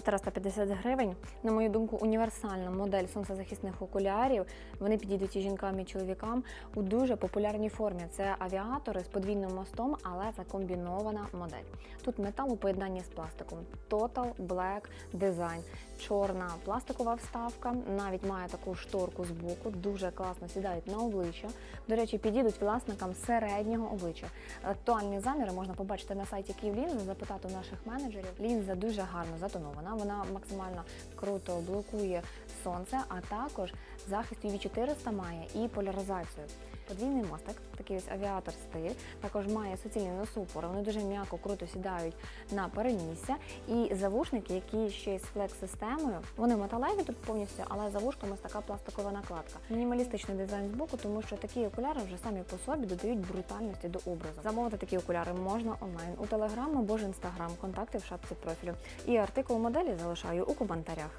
450 гривень. На мою думку, універсальна модель сонцезахисних окулярів. Вони підійдуть і жінкам, і чоловікам у дуже популярній формі. Це авіатори з подвійним мостом, але це комбінована модель. Тут метал у поєднанні з пластиком. Total Black Design. Чорна пластикова вставка, навіть має таку шторку з боку, дуже класно сідають на обличчя. До речі, підійдуть власникам середнього обличчя. Актуальні заміри можна побачити на сайті Київлінзи, запитати у наших менеджерів. Лінза дуже гарно затонована, вона максимально круто блокує сонце, а також захист UV 400 має і поляризацію. Подвійний мостик, такий ось авіатор стиль, також має суцільні носопори, вони дуже м'яко, круто сідають на перенісся. І завушники, які ще з флекс-системою, вони металеві тут повністю, але за вушками така пластикова накладка. Мінімалістичний дизайн з боку, тому що такі окуляри вже самі по собі додають брутальності до образу. Замовити такі окуляри можна онлайн у телеграм або ж інстаграм. Контакти в шапці профілю. І артикул моделі залишаю у коментарях.